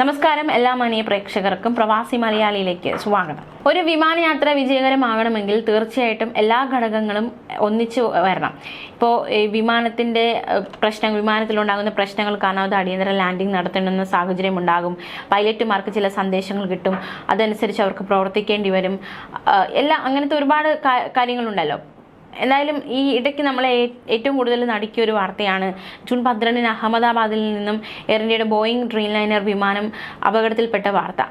നമസ്കാരം എല്ലാ മാന്യ പ്രേക്ഷകർക്കും പ്രവാസി മലയാളിയിലേക്ക് സ്വാഗതം. ഒരു വിമാനയാത്ര വിജയകരമാകണമെങ്കിൽ തീർച്ചയായിട്ടും എല്ലാ ഘടകങ്ങളും ഒന്നിച്ചു വരണം. ഇപ്പോൾ വിമാനത്തിന്റെ പ്രശ്നങ്ങൾ വിമാനത്തിലുണ്ടാകുന്ന പ്രശ്നങ്ങൾ കാണാതെ അടിയന്തര ലാൻഡിംഗ് നടത്തേണ്ടുന്ന സാഹചര്യം ഉണ്ടാകും. പൈലറ്റുമാർക്ക് ചില സന്ദേശങ്ങൾ കിട്ടും. അതനുസരിച്ച് അവർക്ക് പ്രവർത്തിക്കേണ്ടി വരും. എല്ലാം അങ്ങനത്തെ ഒരുപാട് കാര്യങ്ങളുണ്ടല്ലോ. എന്തായാലും ഈ ഇടയ്ക്ക് നമ്മളെ ഏറ്റവും കൂടുതൽ നടുക്കിയ ഒരു വാർത്തയാണ്. ജൂൺ പന്ത്രണ്ടിന് അഹമ്മദാബാദിൽ നിന്നും എയർ ഇന്ത്യയുടെ ബോയിങ് ഡ്രീം ലൈനർ വിമാനം അപകടത്തിൽപ്പെട്ട വാർത്ത.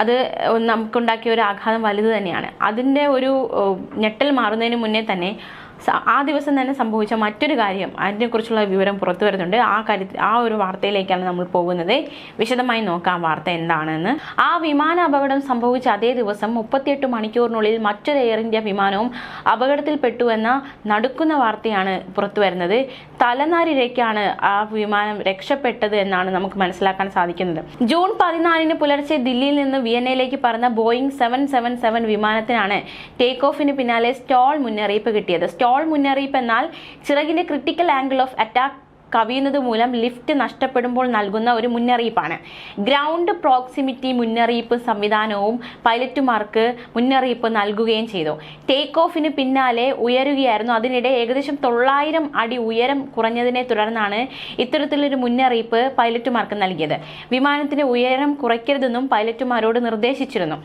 അത് നമുക്കുണ്ടാക്കിയ ഒരു ആഘാതം വലുത് തന്നെയാണ്. അതിന്റെ ഒരു ഞെട്ടൽ മാറുന്നതിന് മുന്നേ തന്നെ ആ ദിവസം തന്നെ സംഭവിച്ച മറ്റൊരു കാര്യം. അതിനെക്കുറിച്ചുള്ള വിവരം പുറത്തു വരുന്നുണ്ട്. ആ കാര്യത്തിൽ ആ ഒരു വാർത്തയിലേക്കാണ് നമ്മൾ പോകുന്നത്. വിശദമായി നോക്കാം വാർത്ത എന്താണെന്ന്. ആ വിമാന അപകടം സംഭവിച്ച അതേ ദിവസം മുപ്പത്തിയെട്ട് മണിക്കൂറിനുള്ളിൽ മറ്റൊരു എയർ ഇന്ത്യ വിമാനവും അപകടത്തിൽപ്പെട്ടുവെന്ന നടുക്കുന്ന വാർത്തയാണ് പുറത്തു വരുന്നത്. തലനാരിഴയ്ക്കാണ് ആ വിമാനം രക്ഷപ്പെട്ടത് എന്നാണ് നമുക്ക് മനസ്സിലാക്കാൻ സാധിക്കുന്നത്. ജൂൺ പതിനാലിന് പുലർച്ചെ ദില്ലിയിൽ നിന്ന് വിയന്നയിലേക്ക് പറന്ന ബോയിങ് സെവൻ സെവൻ സെവൻ വിമാനത്തിനാണ് ടേക്ക് ഓഫിന് പിന്നാലെ സ്റ്റോൾ മുന്നറിയിപ്പ് കിട്ടിയത്. സ്റ്റോൾ മുന്നറിയിപ്പ് എന്നാൽ ചിറകിന്റെ ക്രിട്ടിക്കൽ ആംഗിൾ ഓഫ് അറ്റാക്ക് കവിയുന്നത് മൂലം ലിഫ്റ്റ് നഷ്ടപ്പെടുമ്പോൾ നൽകുന്ന ഒരു മുന്നറിയിപ്പാണ്. ഗ്രൗണ്ട് പ്രോക്സിമിറ്റി മുന്നറിയിപ്പ് സംവിധാനവും പൈലറ്റുമാർക്ക് മുന്നറിയിപ്പ് നൽകുകയും ചെയ്തു. ടേക്ക് ഓഫിന് പിന്നാലെ ഉയരുകയായിരുന്നു. അതിനിടെ ഏകദേശം തൊള്ളായിരം അടി ഉയരം കുറഞ്ഞതിനെ തുടർന്നാണ് ഇത്തരത്തിലൊരു മുന്നറിയിപ്പ് പൈലറ്റുമാർക്ക് നൽകിയത്. വിമാനത്തിന്റെ ഉയരം കുറയ്ക്കരുതെന്നും പൈലറ്റുമാരോട് നിർദ്ദേശിച്ചിരുന്നു.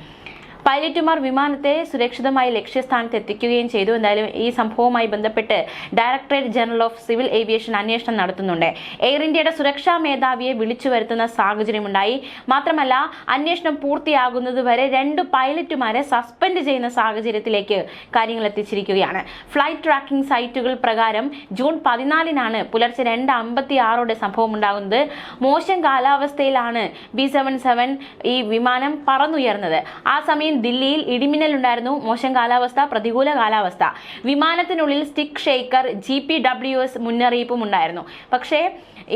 പൈലറ്റുമാർ വിമാനത്തെ സുരക്ഷിതമായി ലക്ഷ്യസ്ഥാനത്ത് എത്തിക്കുകയും ചെയ്തു. എന്തായാലും ഈ സംഭവവുമായി ബന്ധപ്പെട്ട് Directorate General of Civil Aviation അന്വേഷണം നടത്തുന്നുണ്ട്. എയർ ഇന്ത്യയുടെ സുരക്ഷാ മേധാവിയെ വിളിച്ചു വരുത്തുന്ന സാഹചര്യമുണ്ടായി. മാത്രമല്ല അന്വേഷണം പൂർത്തിയാകുന്നത് വരെ രണ്ട് പൈലറ്റുമാരെ സസ്പെൻഡ് ചെയ്യുന്ന സാഹചര്യത്തിലേക്ക് കാര്യങ്ങൾ എത്തിച്ചിരിക്കുകയാണ്. ഫ്ലൈറ്റ് ട്രാക്കിംഗ് സൈറ്റുകൾ പ്രകാരം ജൂൺ പതിനാലിനാണ് പുലർച്ചെ രണ്ട് അമ്പത്തി ആറോടെ സംഭവം ഉണ്ടാകുന്നത്. മോശം കാലാവസ്ഥയിലാണ് ബി സെവൻ സെവൻ ഈ വിമാനം പറന്നുയർന്നത്. ആ സമയം ദില്ലിയിൽ ഇടിമിന്നലുണ്ടായിരുന്നു മോശം കാലാവസ്ഥ പ്രതികൂല കാലാവസ്ഥ. വിമാനത്തിനുള്ളിൽ stick shaker G P W S മുന്നറിയിപ്പും ഉണ്ടായിരുന്നു. പക്ഷേ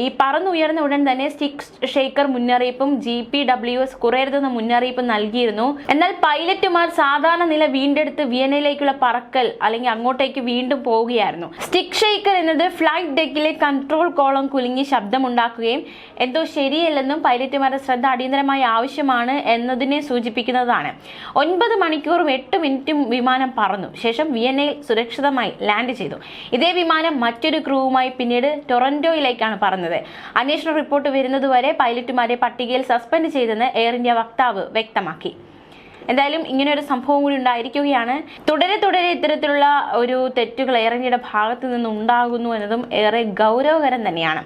ഈ പറന്നുയർന്ന ഉടൻ തന്നെ സ്റ്റിക് ഷെയ്ക്കർ മുന്നറിയിപ്പും ജി പി ഡബ്ല്യു എസ് കുറയരുതെന്ന മുന്നറിയിപ്പ് നൽകിയിരുന്നു. എന്നാൽ പൈലറ്റുമാർ സാധാരണ നില വീണ്ടെടുത്ത് വിയനയിലേക്കുള്ള പറക്കൽ അല്ലെങ്കിൽ അങ്ങോട്ടേക്ക് വീണ്ടും പോവുകയായിരുന്നു. സ്റ്റിക് ഷെയ്ക്കർ എന്നത് ഫ്ലൈറ്റ് ഡെക്കിലെ കൺട്രോൾ കോളം കുലുങ്ങി ശബ്ദമുണ്ടാക്കുകയും എന്തോ ശരിയല്ലെന്നും പൈലറ്റുമാരുടെ ശ്രദ്ധ അടിയന്തരമായി ആവശ്യമാണ് എന്നതിനെ സൂചിപ്പിക്കുന്നതാണ്. ഒൻപത് മണിക്കൂറും എട്ട് മിനിറ്റും വിമാനം പറന്നു. ശേഷം വിയന്നയിൽ സുരക്ഷിതമായി ലാൻഡ് ചെയ്തു. ഇതേ വിമാനം മറ്റൊരു ക്രൂവുമായി പിന്നീട് ടൊറന്റോയിലേക്കാണ് പറഞ്ഞത് അന്വേഷണ റിപ്പോർട്ട് വരുന്നതുവരെ പൈലറ്റുമാരെ പട്ടികയിൽ സസ്പെൻഡ് ചെയ്തെന്ന് എയർ ഇന്ത്യ വക്താവ് വ്യക്തമാക്കി. എന്തായാലും ഇങ്ങനെ ഒരു സംഭവം കൂടി ഉണ്ടായിരിക്കുകയാണ്. തുടരെ തുടരെ ഇത്തരത്തിലുള്ള ഒരു തെറ്റുകൾ എയർ ഇന്ത്യയുടെ ഭാഗത്തു നിന്ന് ഉണ്ടാകുന്നു എന്നതും ഏറെ ഗൗരവകരം തന്നെയാണ്.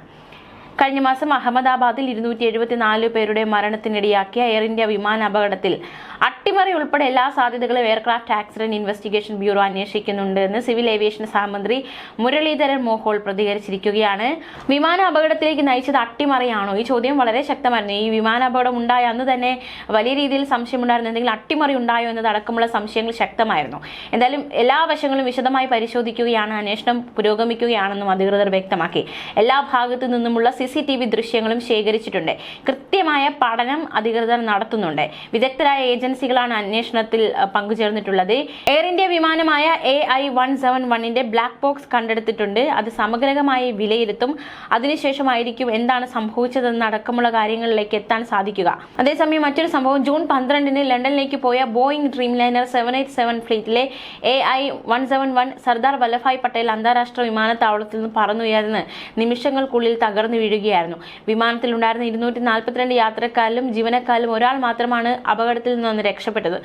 കഴിഞ്ഞ മാസം അഹമ്മദാബാദിൽ ഇരുന്നൂറ്റി എഴുപത്തിനാല് പേരുടെ മരണത്തിനിടയാക്കിയ എയർ ഇന്ത്യ വിമാന അപകടത്തിൽ അട്ടിമറി ഉൾപ്പെടെ എല്ലാ സാധ്യതകളും എയർക്രാഫ്റ്റ് ആക്സിഡന്റ് ഇൻവെസ്റ്റിഗേഷൻ ബ്യൂറോ അന്വേഷിക്കുന്നുണ്ട് എന്ന് സിവിൽ ഏവിയേഷൻ സഹമന്ത്രി മുരളീധരൻ മോഹോൾ പ്രതികരിച്ചിരിക്കുകയാണ്. വിമാന അപകടത്തിലേക്ക് നയിച്ചത് അട്ടിമറിയാണോ? ഈ ചോദ്യം വളരെ ശക്തമായിരുന്നു. ഈ വിമാന അപകടം ഉണ്ടായ അന്ന് തന്നെ വലിയ രീതിയിൽ സംശയമുണ്ടായിരുന്നു. എന്തെങ്കിലും അട്ടിമറി ഉണ്ടായോ എന്നതടക്കമുള്ള സംശയങ്ങൾ ശക്തമായിരുന്നു. എന്തായാലും എല്ലാ വശങ്ങളും വിശദമായി പരിശോധിക്കുകയാണ് അന്വേഷണം പുരോഗമിക്കുകയാണെന്നും അധികൃതർ വ്യക്തമാക്കി. എല്ലാ ഭാഗത്തു നിന്നുമുള്ള സി സി ടി വി ദൃശ്യങ്ങളും ശേഖരിച്ചിട്ടുണ്ട്. കൃത്യമായ പഠനം അധികൃതർ നടത്തുന്നുണ്ട്. വിദഗ്ധരായ ഏജൻസികളാണ് അന്വേഷണത്തിൽ പങ്കുചേർന്നിട്ടുള്ളത്. എയർ ഇന്ത്യ വിമാനമായ എ ഐ വൺ സെവൻ വണ്ണിന്റെ ബ്ലാക്ക് ബോക്സ് കണ്ടെടുത്തിട്ടുണ്ട്. അത് സമഗ്രമായി വിലയിരുത്തും. അതിനുശേഷമായിരിക്കും എന്താണ് സംഭവിച്ചതെന്ന് അടക്കമുള്ള കാര്യങ്ങളിലേക്ക് എത്താൻ സാധിക്കുക. അതേസമയം മറ്റൊരു സംഭവം. ജൂൺ പന്ത്രണ്ടിന് ലണ്ടനിലേക്ക് പോയ Boeing Dreamliner seven eight seven ഫ്ലീറ്റിലെ A I one seven one Sardar Vallabhbhai Patel അന്താരാഷ്ട്ര വിമാനത്താവളത്തിൽ നിന്ന് പറന്നുയർന്ന് നിമിഷങ്ങൾക്കുള്ളിൽ തകർന്നു വീഴുകയായിരുന്നു വിമാനത്തിലുണ്ടായിരുന്ന ഇരുന്നൂറ്റി നാൽപ്പത്തിരണ്ട് യാത്രക്കാരിലും ജീവനക്കാരിലും ഒരാൾ മാത്രമാണ് അപകടത്തിൽ നിന്ന് രക്ഷപ്പെട്ടത്.